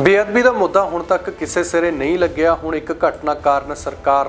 ਬੇਅਦਬੀ ਦਾ ਮੁੱਦਾ ਹੁਣ ਤੱਕ ਕਿਸੇ ਸਿਰੇ ਨਹੀਂ ਲੱਗਿਆ। ਹੁਣ ਇੱਕ ਘਟਨਾ ਕਾਰਨ ਸਰਕਾਰ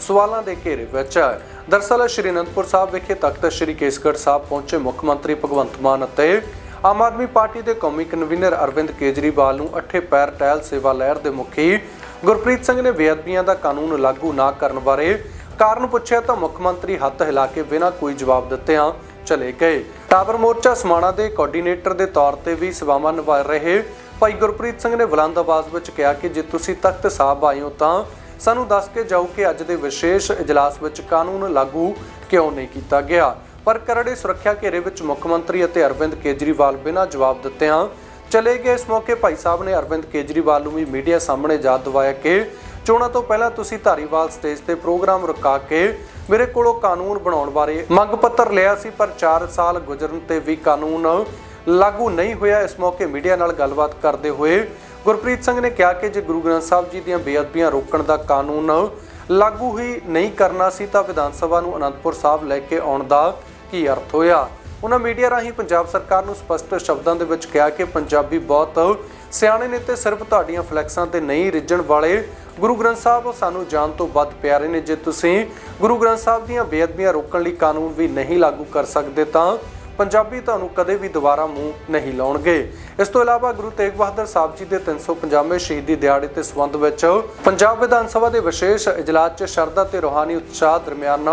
ਸਵਾਲਾਂ ਦੇ ਘੇਰੇ ਵਿੱਚ ਹੈ। ਦਰਸਲ ਸ਼੍ਰੀ ਅਨੰਦਪੁਰ ਸਾਹਿਬ ਵਿਖੇ ਤਖਤ ਸ਼੍ਰੀ ਕੇਸਗੜ੍ਹ ਸਾਹਿਬ ਪਹੁੰਚੇ ਮੁੱਖ ਮੰਤਰੀ ਭਗਵੰਤ ਮਾਨ ਅਤੇ ਆਮ ਆਦਮੀ ਪਾਰਟੀ ਦੇ ਕੌਮੀ ਕਨਵੀਨਰ ਅਰਵਿੰਦ ਕੇਜਰੀਵਾਲ ਨੂੰ ਅੱਠੇ ਪੈਰ ਟਹਿਲ ਸੇਵਾ ਲਹਿਰ ਦੇ ਮੁਖੀ ਗੁਰਪ੍ਰੀਤ ਸਿੰਘ ਨੇ ਬੇਅਦਬੀਆਂ ਦਾ ਕਾਨੂੰਨ ਲਾਗੂ ਨਾ ਕਰਨ ਬਾਰੇ ਕਾਰਨ ਪੁੱਛਿਆ ਤਾਂ ਮੁੱਖ ਮੰਤਰੀ ਹੱਥ ਹਿਲਾ ਕੇ ਬਿਨਾਂ ਕੋਈ ਜਵਾਬ ਦਿੱਤਿਆਂ ਚਲੇ ਗਏ। ਟਾਵਰ ਮੋਰਚਾ ਸਮਾਣਾ ਦੇ ਕੋਆਰਡੀਨੇਟਰ ਦੇ ਤੌਰ ਤੇ ਵੀ ਸੇਵਾਵਾਂ ਨਿਭਾ ਰਹੇ ਭਾਈ ਗੁਰਪ੍ਰੀਤ ਸਿੰਘ ਨੇ ਬੁਲੰਦ ਆਵਾਜ਼ ਵਿੱਚ ਕਿਹਾ ਕਿ ਜੇ ਤੁਸੀਂ ਤਖਤ ਸਾਹਿਬ ਆਏ ਹੋ ਤਾਂ ਸਾਨੂੰ ਦੱਸ ਕੇ ਜਾਓ ਕਿ ਅੱਜ ਦੇ ਵਿਸ਼ੇਸ਼ ਇਜਲਾਸ ਵਿੱਚ ਕਾਨੂੰਨ ਲਾਗੂ ਕਿਉਂ ਨਹੀਂ ਕੀਤਾ ਗਿਆ। ਪਰ ਕਰੜੇ ਸੁਰੱਖਿਆ ਘੇਰੇ ਵਿੱਚ ਮੁੱਖ ਮੰਤਰੀ ਅਤੇ ਅਰਵਿੰਦ ਕੇਜਰੀਵਾਲ ਬਿਨਾਂ ਜਵਾਬ ਦਿੱਤਿਆਂ ਚਲੇ ਗਏ ਇਸ ਮੌਕੇ ਭਾਈ ਸਾਹਿਬ ਨੇ ਅਰਵਿੰਦ ਕੇਜਰੀਵਾਲ ਨੂੰ ਵੀ ਮੀਡੀਆ ਸਾਹਮਣੇ ਯਾਦ ਦਿਵਾਇਆ ਕਿ ਚੋਣਾਂ ਤੋਂ ਪਹਿਲਾਂ ਤੁਸੀਂ ਧਾਰੀਵਾਲ ਸਟੇਜ ਤੇ ਪ੍ਰੋਗਰਾਮ ਰੁਕਾ ਕੇ ਮੇਰੇ ਕੋਲੋਂ ਕਾਨੂੰਨ ਬਣਾਉਣ ਬਾਰੇ ਮੰਗ ਪੱਤਰ ਲਿਆ ਸੀ, ਪਰ 4 ਸਾਲ ਗੁਜ਼ਰਨ ਤੇ ਵੀ ਕਾਨੂੰਨ ਲਾਗੂ ਨਹੀਂ ਹੋਇਆ। ਇਸ ਮੌਕੇ ਮੀਡੀਆ ਨਾਲ ਗੱਲਬਾਤ ਕਰਦੇ ਹੋਏ ਗੁਰਪ੍ਰੀਤ ਸਿੰਘ ਨੇ ਕਿਹਾ ਕਿ ਜੇ ਗੁਰੂ ਗ੍ਰੰਥ ਸਾਹਿਬ ਜੀ ਦੀਆਂ ਬੇਅਦਬੀਆਂ ਰੋਕਣ ਦਾ ਕਾਨੂੰਨ ਲਾਗੂ ਹੀ ਨਹੀਂ ਕਰਨਾ ਸੀ, ਤਾਂ ਵਿਧਾਨ ਸਭਾ ਨੂੰ ਅਨੰਦਪੁਰ ਸਾਹਿਬ ਲੈ ਕੇ ਆਉਣ ਦਾ ਕੀ ਅਰਥ ਹੋਇਆ? ਉਹਨਾਂ ਮੀਡੀਆ ਰਾਹੀਂ ਪੰਜਾਬ ਸਰਕਾਰ ਨੂੰ ਸਪਸ਼ਟ ਸ਼ਬਦਾਂ ਦੇ ਵਿੱਚ ਕਿਹਾ ਕਿ ਪੰਜਾਬੀ ਬਹੁਤ ਸਿਆਣੇ ਨੇ ਤੇ ਸਿਰਫ ਤੁਹਾਡੀਆਂ ਫਲੈਕਸਾਂ ਤੇ ਨਹੀਂ ਰਿੱਝਣ ਵਾਲੇ ਗੁਰੂ ਗ੍ਰੰਥ ਸਾਹਿਬ ਸਾਨੂੰ ਜਾਣ ਤੋਂ ਵੱਧ ਪਿਆਰੇ ਨੇ। ਜੇ ਤੁਸੀਂ ਗੁਰੂ ਗ੍ਰੰਥ ਸਾਹਿਬ ਦੀਆਂ ਬੇਅਦਬੀਆਂ ਰੋਕਣ ਲਈ ਕਾਨੂੰਨ ਵੀ ਨਹੀਂ ਲਾਗੂ ਕਰ ਸਕਦੇ, ਤਾਂ ਪੰਜਾਬੀ ਤੁਹਾਨੂੰ ਕਦੇ ਵੀ ਦੁਬਾਰਾ ਮੂੰਹ ਨਹੀਂ ਲਾਉਣਗੇ। ਇਸ ਤੋਂ ਇਲਾਵਾ ਗੁਰੂ ਤੇਗ ਬਹਾਦਰ ਸਾਹਿਬ ਜੀ ਦੇ 350ਵੇਂ ਸ਼ਹੀਦੀ ਦਿਹਾੜੇ ਤੇ ਸੰਬੰਧ ਵਿੱਚ ਪੰਜਾਬ ਵਿਧਾਨ ਸਭਾ ਦੇ ਵਿਸ਼ੇਸ਼ ਇਜਲਾਸ 'ਚ ਸ਼ਰਧਾ ਤੇ ਰੋਹਾਨੀ ਉਤਸ਼ਾਹ ਦਰਮਿਆਨ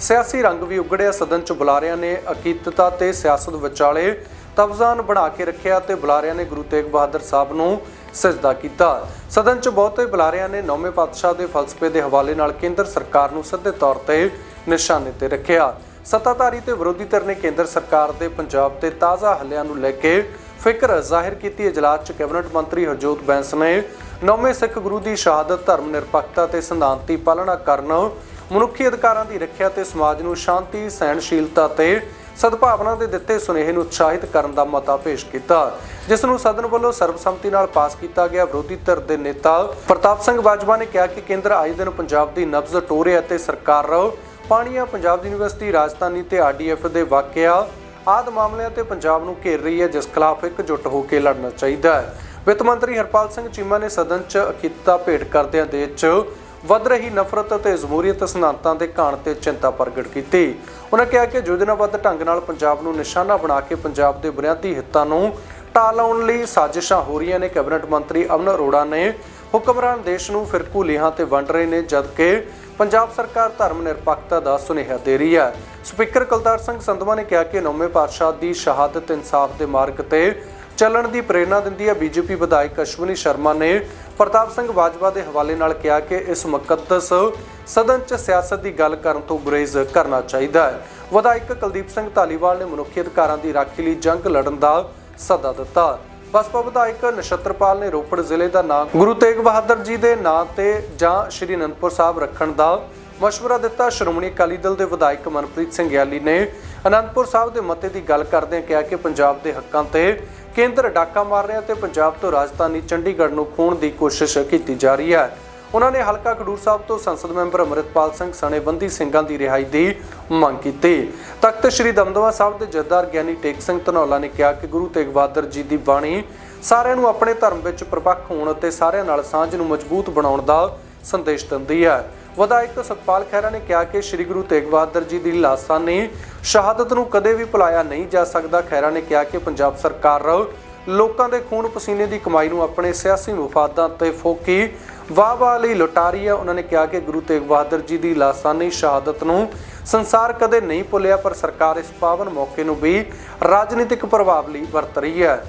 ਸਿਆਸੀ ਰੰਗ ਵੀ ਉਗੜਿਆ, ਸਦਨ 'ਚ ਬੁਲਾਰਿਆਂ ਨੇ ਅਕੀਦਤਾ ਤੇ ਸਿਆਸਤ ਵਿਚਾਲੇ ਤਵਜ਼ਾਨ ਬਣਾ ਕੇ ਰੱਖਿਆ ਤੇ ਬੁਲਾਰਿਆਂ ਨੇ ਗੁਰੂ ਤੇਗ ਬਹਾਦਰ ਸਾਹਿਬ ਨੂੰ ਸਜਦਾ ਕੀਤਾ। ਸਦਨ 'ਚ ਬਹੁਤੇ ਬੁਲਾਰਿਆਂ ਨੇ ਨੌਵੇਂ ਪਾਤਸ਼ਾਹ ਦੇ ਫਲਸਫੇ ਦੇ ਹਵਾਲੇ ਨਾਲ ਕੇਂਦਰ ਸਰਕਾਰ ਨੂੰ ਸਿੱਧੇ ਤੌਰ ਤੇ ਨਿਸ਼ਾਨੇ ਤੇ ਰੱਖਿਆ। ਸੱਤਾਧਾਰੀ ਤੇ ਵਿਰੋਧੀ ਧਿਰ ਨੇ ਕੇਂਦਰ ਸਰਕਾਰ ਦੇ ਪੰਜਾਬ ਤੇ ਤਾਜ਼ਾ ਹੱਲਿਆਂ ਨੂੰ ਲੈ ਕੇ ਫਿਕਰ ਜ਼ਾਹਿਰ ਕੀਤੀ। ਇਜਲਾਸ 'ਚ ਕੈਬਨਿਟ ਮੰਤਰੀ ਹਰਜੋਤ ਬੈਂਸ ਨੇ ਨੌਵੇਂ ਸਿੱਖ ਗੁਰੂ ਦੀ ਸ਼ਹਾਦਤ, ਧਰਮ ਨਿਰਪੱਖਤਾ ਤੇ ਸਿਧਾਂਤ ਦੀ ਪਾਲਣਾ ਕਰਨ, ਮਨੁੱਖੀ ਅਧਿਕਾਰਾਂ ਦੀ ਰੱਖਿਆ ਤੇ ਸਮਾਜ ਨੂੰ ਸ਼ਾਂਤੀ, ਸਹਿਣਸ਼ੀਲਤਾ ਤੇ ਸਦਭਾਵਨਾ ਦੇ ਦਿੱਤੇ ਸੁਨੇਹੇ ਨੂੰ ਉਤਸ਼ਾਹਿਤ ਕਰਨ ਦਾ ਮਤਾ ਪੇਸ਼ ਕੀਤਾ। ਜਿਸ ਨੂੰ ਸਦਨ ਵੱਲੋਂ ਸਰਬਸੰਮਤੀ ਨਾਲ ਪਾਸ ਕੀਤਾ ਗਿਆ ਵਿਰੋਧੀ ਧਿਰ ਦੇ ਨੇਤਾ ਪ੍ਰਤਾਪ ਸਿੰਘ ਬਾਜਵਾ ਨੇ ਕਿਹਾ ਕਿ ਕੇਂਦਰ ਆਏ ਦਿਨ ਪੰਜਾਬ ਦੀ ਨਬਜ਼ ਟੋਰੇ ਅਤੇ ਸਰਕਾਰ ਪਾਣੀਆਂ ਪੰਜਾਬ ਯੂਨੀਵਰਸਿਟੀ ਰਾਜਧਾਨੀ ਤੇ ਆਰਡੀਐਫ ਦੇ ਵਾਕਿਆ ਆਦ ਮਾਮਲਿਆਂ ਤੇ ਪੰਜਾਬ ਨੂੰ ਘੇਰ ਰਹੀ ਹੈ, ਜਿਸ ਖਿਲਾਫ ਇਕਜੁੱਟ ਹੋ ਕੇ ਲੜਨਾ ਚਾਹੀਦਾ ਹੈ। ਵਿੱਤ ਮੰਤਰੀ ਹਰਪਾਲ ਸਿੰਘ ਚੀਮਾ ਨੇ ਸਦਨ 'ਚ ਅਕਿੱਤਾ ਭੇਟ ਕਰਦਿਆਂ ਦੇਸ਼ 'ਚ ਵੱਧ ਰਹੀ ਨਫ਼ਰਤ ਅਤੇ ਜ਼ਮੂਰੀਅਤ ਸਿਧਾਂਤਾਂ ਦੇ ਘਾਣ ਤੇ ਚਿੰਤਾ ਪ੍ਰਗਟ ਕੀਤੀ। ਉਹਨਾਂ ਕਿਹਾ ਕਿ ਯੋਜਨਾਬੱਧ ਢੰਗ ਨਾਲ ਪੰਜਾਬ ਨੂੰ ਨਿਸ਼ਾਨਾ ਬਣਾ ਕੇ ਪੰਜਾਬ ਦੇ ਬੁਨਿਆਦੀ ਹਿੱਤਾਂ ਨੂੰ ਟਾਲਾਉਣ ਲਈ ਸਾਜ਼ਿਸ਼ਾਂ ਹੋ ਰਹੀਆਂ ਨੇ। ਕੈਬਨਿਟ ਮੰਤਰੀ ਅਮਨ ਅਰੋੜਾ ਨੇ ਹੁਕਮਰਾਨ ਦੇਸ਼ ਨੂੰ ਫਿਰਕੂ ਲੀਹਾਂ ਤੇ ਵੰਡ ਰਹੇ ਨੇ, ਜਦਕਿ ਪੰਜਾਬ ਸਰਕਾਰ ਧਰਮ ਨਿਰਪੱਖਤਾ ਦਾ ਸੁਨੇਹਾ ਦੇ ਰਹੀ ਹੈ। ਸਪੀਕਰ ਕੁਲਤਾਰ ਸਿੰਘ ਸੰਧਵਾ ਨੇ ਕਿਹਾ ਕਿ ਨੌਵੇਂ ਪਾਤਸ਼ਾਹ ਦੀ ਸ਼ਹਾਦਤ ਇਨਸਾਫ ਦੇ ਮਾਰਗ ਤੇ ਚੱਲਣ ਦੀ ਪ੍ਰੇਰਣਾ ਦਿੰਦੀ ਹੈ। ਬੀਜੇਪੀ ਵਿਧਾਇਕ ਅਸ਼ਵਨੀ ਸ਼ਰਮਾ ਨੇ ਪ੍ਰਤਾਪ ਸਿੰਘ ਬਾਜਵਾ ਦੇ ਹਵਾਲੇ ਨਾਲ ਕਿਹਾ ਕਿ ਇਸ ਮੁਕੱਦਸ ਸਦਨ 'ਚ ਸਿਆਸਤ ਦੀ ਗੱਲ ਕਰਨ ਤੋਂ ਗੁਰੇਜ਼ ਕਰਨਾ ਚਾਹੀਦਾ ਹੈ। ਵਿਧਾਇਕ ਕੁਲਦੀਪ ਸਿੰਘ ਧਾਲੀਵਾਲ ਨੇ ਮਨੁੱਖੀ ਅਧਿਕਾਰਾਂ ਦੀ ਰਾਖੀ ਲਈ ਜੰਗ ਲੜਨ ਦਾ ਸੱਦਾ ਦਿੱਤਾ। ਬਸਪਾ ਵਿਧਾਇਕ ਨਛੱਤਰਪਾਲ ਨੇ ਰੋਪੜ ਜ਼ਿਲ੍ਹੇ ਦਾ ਨਾਮ ਗੁਰੂ ਤੇਗ ਬਹਾਦਰ ਜੀ ਦੇ ਨਾਂ ਤੇ ਜਾਂ ਸ਼੍ਰੀ ਅਨੰਦਪੁਰ ਸਾਹਿਬ ਰੱਖਣ ਦਾ ਮਸ਼ਵਰਾ ਦਿੱਤਾ। ਸ਼੍ਰੋਮਣੀ ਅਕਾਲੀ ਦਲ ਦੇ ਵਿਧਾਇਕ ਮਨਪ੍ਰੀਤ ਸਿੰਘ ਯਾਲੀ ਨੇ ਅਨੰਦਪੁਰ ਸਾਹਿਬ ਦੇ ਮਤੇ ਦੀ ਗੱਲ ਕਰਦਿਆਂ ਕਿਹਾ ਕਿ ਪੰਜਾਬ ਦੇ ਹੱਕਾਂ ਤੇ ਕੇਂਦਰ ਡਾਕਾ ਮਾਰ ਰਿਹਾ ਤੇ ਪੰਜਾਬ ਤੋਂ ਰਾਜਧਾਨੀ ਚੰਡੀਗੜ੍ਹ ਨੂੰ ਖੋਣ ਦੀ ਕੋਸ਼ਿਸ਼ ਕੀਤੀ ਜਾ ਰਹੀ ਹੈ। ਉਹਨਾਂ ਨੇ ਹਲਕਾ ਖਡੂਰ ਸਾਹਿਬ ਤੋਂ ਸੰਸਦ ਮੈਂਬਰ ਅਮਰਿਤਪਾਲ ਸਿੰਘ ਸਣੇਬੰਦੀ ਸਿੰਘਾਂ ਦੀ ਰਿਹਾਈ ਦੀ ਮੰਗ ਕੀਤੀ। ਤਖਤ ਸ੍ਰੀ ਦਮਦਮਾ ਸਾਹਿਬ ਦੇ ਜਥੇਦਾਰ ਗਿਆਨੀ ਟੇਕ ਸਿੰਘ ਧਨੌਲਾ ਨੇ ਕਿਹਾ ਕਿ ਗੁਰੂ ਤੇਗ ਬਹਾਦਰ ਜੀ ਦੀ ਬਾਣੀ ਸਾਰਿਆਂ ਨੂੰ ਆਪਣੇ ਧਰਮ ਵਿੱਚ ਪ੍ਰਪੱਖ ਹੋਣ ਅਤੇ ਸਾਰਿਆਂ ਨਾਲ ਸਾਂਝ ਨੂੰ ਮਜ਼ਬੂਤ ਬਣਾਉਣ ਦਾ ਸੰਦੇਸ਼ ਦਿੰਦੀ ਹੈ। ਵਿਧਾਇਕ ਸਤਪਾਲ ਖਹਿਰਾ ਨੇ ਕਿਹਾ ਕਿ ਸ੍ਰੀ ਗੁਰੂ ਤੇਗ ਬਹਾਦਰ ਜੀ ਦੀ ਲਾਸਾਨੀ ਸ਼ਹਾਦਤ ਨੂੰ ਕਦੇ ਵੀ ਭੁਲਾਇਆ ਨਹੀਂ ਜਾ ਸਕਦਾ। ਖਹਿਰਾ ਨੇ ਕਿਹਾ ਕਿ ਪੰਜਾਬ ਸਰਕਾਰ ਲੋਕਾਂ ਦੇ ਖੂਨ ਪਸੀਨੇ ਦੀ ਕਮਾਈ ਨੂੰ ਆਪਣੇ ਸਿਆਸੀ ਮੁਫਾਦਾਂ ਤੇ ਫੋਕੀ ਵਾਹ ਵਾਹ ਲਈ ਲੁਟਾਰੀ ਹੈ। ਉਹਨਾਂ ਨੇ ਕਿਹਾ ਕਿ ਗੁਰੂ ਤੇਗ ਬਹਾਦਰ ਜੀ ਦੀ ਲਾਸਾਨੀ ਸ਼ਹਾਦਤ ਨੂੰ ਸੰਸਾਰ ਕਦੇ ਨਹੀਂ ਭੁੱਲਿਆ, ਪਰ ਸਰਕਾਰ ਇਸ ਪਾਵਨ ਮੌਕੇ ਨੂੰ ਵੀ ਰਾਜਨੀਤਿਕ ਪ੍ਰਭਾਵ ਲਈ ਵਰਤ ਰਹੀ ਹੈ।